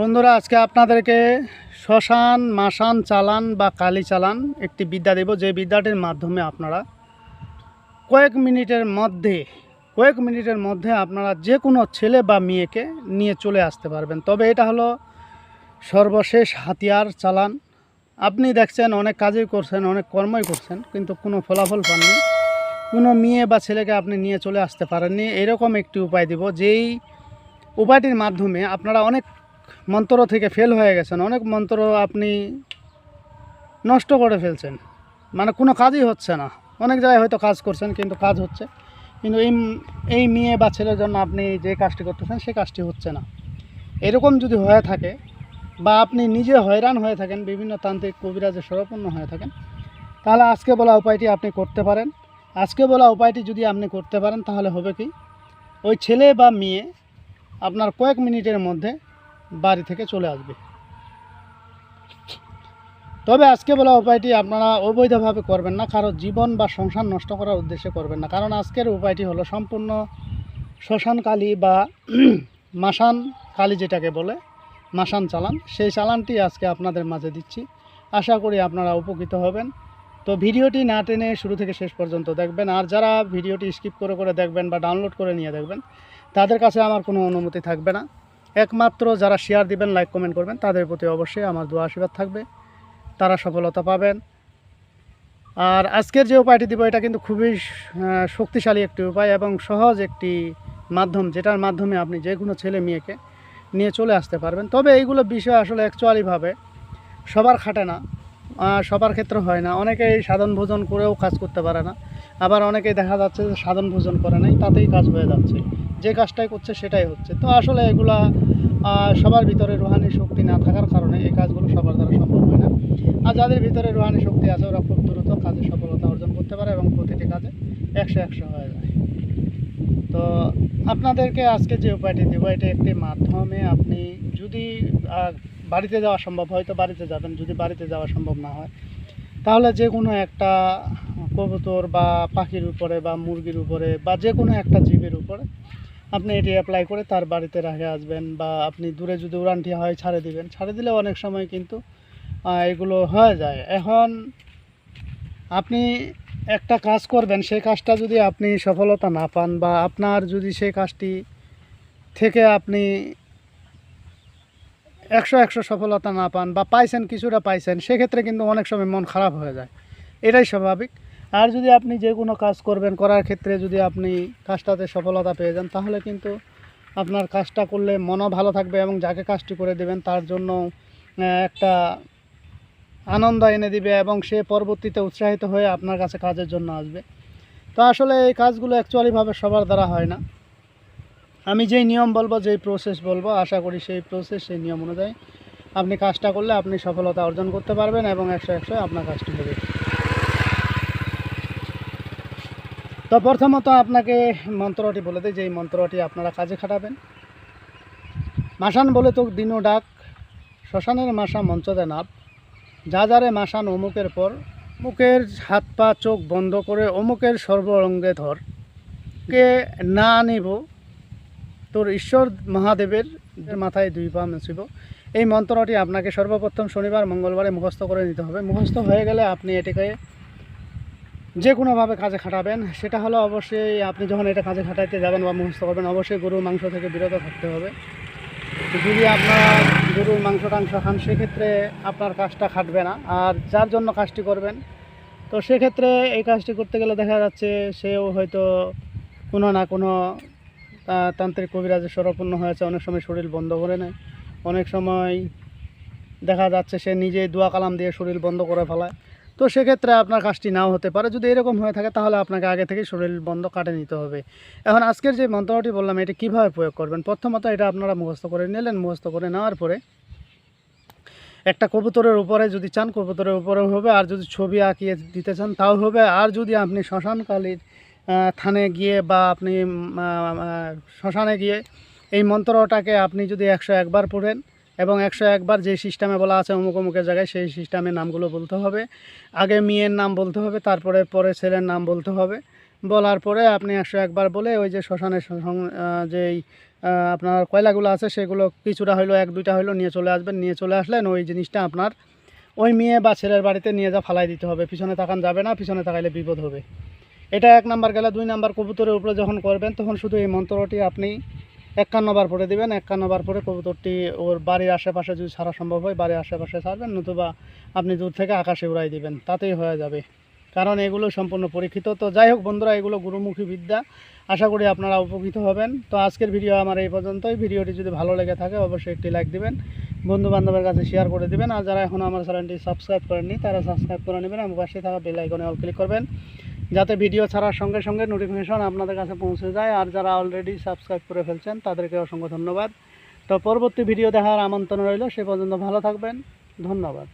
বন্ধুরা, আজকে আপনাদেরকে শ্মশান মাসান চালান বা কালি চালান একটি বিদ্যা দেব। যে বিদ্যাটির মাধ্যমে আপনারা কয়েক মিনিটের মধ্যে, কয়েক মিনিটের মধ্যে আপনারা যে কোনো ছেলে বা মেয়েকে নিয়ে চলে আসতে পারবেন। তবে এটা হলো সর্বশেষ হাতিয়ার চালান। আপনি দেখছেন, অনেক কাজই করছেন, অনেক কর্মই করছেন, কিন্তু কোনো ফলাফল পাননি। কোনো মেয়ে বা ছেলেকে আপনি নিয়ে চলে আসতে পারেননি। এরকম একটি উপায় দিব, যেই উপায়টির মাধ্যমে আপনারা অনেক মন্ত্র থেকে ফেল হয়ে গেছেন, অনেক মন্ত্র আপনি নষ্ট করে ফেলছেন। মানে কোনো কাজই হচ্ছে না। অনেক জায়গায় হয়তো কাজ করছেন, কিন্তু কাজ হচ্ছে। কিন্তু এই এই মেয়ে বা ছেলের জন্য আপনি যে কাজটি করতেছেন সেই কাজটি হচ্ছে না। এরকম যদি হয়ে থাকে, বা আপনি নিজে হয়রান হয়ে থাকেন, বিভিন্ন তান্ত্রিক কবিরাজে সরপূর্ণ হয়ে থাকেন, তাহলে আজকে বলা উপায়টি আপনি করতে পারেন। আজকে বলা উপায়টি যদি আপনি করতে পারেন, তাহলে হবে কি? ওই ছেলে বা মেয়ে আপনার কয়েক মিনিটের মধ্যে বাড়ি থেকে চলে আসবে। তবে আজকে বলা উপায়টি আপনারা অবৈধভাবে করবেন না কারও জীবন বা সংসার নষ্ট করার উদ্দেশ্যে করবেন না। কারণ আজকের উপায়টি হলো সম্পূর্ণ শ্মশান কালী বা মাসান কালী যেটাকে বলে মাসান চালান। সেই চালানটি আজকে আপনাদের মাঝে দিচ্ছি। আশা করি আপনারা উপকৃত হবেন। তো ভিডিওটি না টেনে শুরু থেকে শেষ পর্যন্ত দেখবেন। আর যারা ভিডিওটি স্কিপ করে করে দেখবেন বা ডাউনলোড করে নিয়ে দেখবেন, তাদের কাছে আমার কোনো অনুমতি থাকবে না। একমাত্র যারা শেয়ার দিবেন লাইক কমেন্ট করবেন, তাদের প্রতি অবশ্যই আমার দোয়া, আশীর্বাদ থাকবে। তারা সফলতা পাবেন। আর আজকের যে উপায়টি দিব, এটা কিন্তু খুবই শক্তিশালী একটি উপায় এবং সহজ একটি মাধ্যম, যেটার মাধ্যমে আপনি যে কোনো ছেলে মেয়েকে নিয়ে চলে আসতে পারবেন। তবে এইগুলো বিষয় আসলে অ্যাকচুয়ালিভাবে সবার খাটে না সবার ক্ষেত্রে হয় না। অনেকেই সাধন ভোজন করেও কাজ করতে পারে না। আবার অনেকেই দেখা যাচ্ছে যে সাধন ভোজন করে নাই, তাতেই কাজ হয়ে যাচ্ছে। যে কাজটাই করছে সেটাই হচ্ছে। তো আসলে এগুলা সবার ভিতরে রুহানি শক্তি না থাকার কারণে এই কাজগুলো সবার দ্বারা সম্ভব হয় না। আর যাদের ভিতরে রুহানি শক্তি আছে, ওরা খুব দ্রুত কাজে সফলতা অর্জন করতে পারে এবং প্রতিটি কাজে একশো একশো হয়ে যায়। তো আপনাদেরকে আজকে যে উপায়টি দেবো, এটা একটি মাধ্যমে আপনি যদি বাড়িতে যাওয়া সম্ভব হয়তো বাড়িতে যাবেন। যদি বাড়িতে যাওয়া সম্ভব না হয়, তাহলে যে কোনো একটা কবুতর বা পাখির উপরে বা মুরগির উপরে বা যে কোনো একটা জীবের উপরে আপনি এটি অ্যাপ্লাই করে তার বাড়িতে রেখে আসবেন বা আপনি দূরে যদি উড়ানটি হয় ছাড়ে দিবেন। ছাড়ে দিলে অনেক সময় কিন্তু এগুলো হয়ে যায়। এখন আপনি একটা কাজ করবেন, সেই কাজটা যদি আপনি সফলতা না পান বা আপনার যদি সেই কাজটি থেকে আপনি একশো একশো সফলতা না পান বা পাইছেন, কিছুটা পাইছেন, সেক্ষেত্রে কিন্তু অনেক সময় মন খারাপ হয়ে যায়। এটাই স্বাভাবিক। আর যদি আপনি যে কোনো কাজ করবেন, করার ক্ষেত্রে যদি আপনি কাজটাতে সফলতা পেয়ে যান, তাহলে কিন্তু আপনার কাজটা করলে মনও ভালো থাকবে এবং যাকে কাজটি করে দেবেন, তার জন্য একটা আনন্দ এনে দিবে এবং সে পরবর্তীতে উৎসাহিত হয়ে আপনার কাছে কাজের জন্য আসবে। তো আসলে এই কাজগুলো অ্যাকচুয়ালিভাবে সবার দ্বারা হয় না। আমি যেই নিয়ম বলব, যেই প্রসেস বলব, আশা করি সেই প্রসেস সেই নিয়ম অনুযায়ী আপনি কাজটা করলে আপনি সফলতা অর্জন করতে পারবেন এবং একশো একশো আপনার কাজটি হবে। তো প্রথমত আপনাকে মন্ত্রটি বলে দিই এই মন্ত্রটি আপনারা কাজে খাটাবেন। মাসান বলে তো দিনও ডাক, শ্মশানের মাসা মঞ্চদে নাপ যা যারে মাসান অমুকের পর, মুখের হাত পা চোখ বন্ধ করে অমুকের সর্বরঙ্গে ধর। কে না আনিব, তোর ঈশ্বর মহাদেবের মাথায় দুই পা মেছিব। এই মন্ত্রটি আপনাকে সর্বপ্রথম শনিবার, মঙ্গলবারে মুখস্থ করে নিতে হবে। মুখস্থ হয়ে গেলে আপনি এটিকে যে কোনোভাবে কাজে খাটাবেন, সেটা হলো অবশ্যই আপনি যখন এটা কাজে খাটাইতে যাবেন বা মুখস্থ করবেন, অবশ্যই গরুর মাংস থেকে বিরত থাকতে হবে। যদি আপনার গরুর মাংস টাংস খান, সেক্ষেত্রে আপনার কাজটা খাটবে না। আর যার জন্য কাজটি করবেন, তো সেক্ষেত্রে এই কাজটি করতে গেলে দেখা যাচ্ছে সেও হয়তো কোনো না কোনো তান্ত্রিক কবিরাজের স্বরপূর্ণ হয়েছে। অনেক সময় শরীর বন্ধ করে নেয়। অনেক সময় দেখা যাচ্ছে সে নিজে দোয়া কালাম দিয়ে শরীর বন্ধ করে ফেলায়। তো সেক্ষেত্রে আপনার কাজটি নাও হতে পারে। যদি এরকম হয়ে থাকে, তাহলে আপনাকে আগে থেকেই শরীর বন্ধ কাটে নিতে হবে। এখন আজকের যে মন্ত্রটি বললাম, এটি কীভাবে প্রয়োগ করবেন? প্রথমত এটা আপনারা মুখস্থ করে নিলেন। মুখস্থ করে নেওয়ার পরে একটা কবুতরের উপরে, যদি চান কবুতরের উপরেও হবে, আর যদি ছবি আঁকিয়ে দিতে চান, তাও হবে। আর যদি আপনি শ্মশানকালীর থানে গিয়ে বা আপনি শ্মশানে গিয়ে এই মন্ত্রটাকে আপনি যদি একশো একবার পড়েন এবং একশো একবার যে সিস্টেমে বলা আছে অমুক অমুকের জায়গায়, সেই সিস্টেমের নামগুলো বলতে হবে। আগে মেয়ের নাম বলতে হবে, তারপরে পরে ছেলের নাম বলতে হবে। বলার পরে আপনি একশো একবার বলে ওই যে শ্মশানের যেই আপনার কয়লাগুলো আছে সেগুলো কিছুটা হইল, এক দুইটা হইল নিয়ে চলে আসবেন। নিয়ে চলে আসলেন ওই জিনিসটা আপনার ওই মেয়ে বা ছেলের বাড়িতে নিয়ে যা ফালাই দিতে হবে। পিছনে তাকান যাবে না, পিছনে তাকাইলে বিপদ হবে। এটা এক নাম্বার গেলে দুই নাম্বার কবুতরের উপরে যখন করবেন, তখন শুধু এই মন্ত্রটি আপনি একান্নবার পরে দিবেন একান্নবার পরে কবুতরটি ওর বাড়ির আশেপাশে যদি ছাড়া সম্ভব হয়, বাড়ির আশেপাশে ছাড়বেন, নতুবা আপনি দূর থেকে আকাশে উড়াই দিবেন, তাতেই হয়ে যাবে। কারণ এগুলো সম্পূর্ণ পরীক্ষিত। তো যাই হোক বন্ধুরা, এগুলো গুরুমুখী বিদ্যা। আশা করি আপনারা উপকৃত হবেন। তো আজকের ভিডিও আমার এই পর্যন্তই। ভিডিওটি যদি ভালো লেগে থাকে, অবশ্যই একটি লাইক দিবেন বন্ধু বান্ধবের কাছে শেয়ার করে দিবেন। আর যারা এখন আমার চ্যানেলটি সাবস্ক্রাইব করেননি, তারা সাবস্ক্রাইব করে নেবেন। এবং পাশে থাকা বেল আইকনে অল ক্লিক করবেন। যাতে ভিডিও ছাড়ার সঙ্গে সঙ্গে নোটিফিকেশন আপনাদের কাছে পৌঁছে যায়। আর যারা অলরেডি সাবস্ক্রাইব করে ফেলছেন, তাদেরকে অসংখ্য ধন্যবাদ। তো পরবর্তী ভিডিও দেখার আমন্ত্রণ রইল। সে পর্যন্ত ভালো থাকবেন। ধন্যবাদ।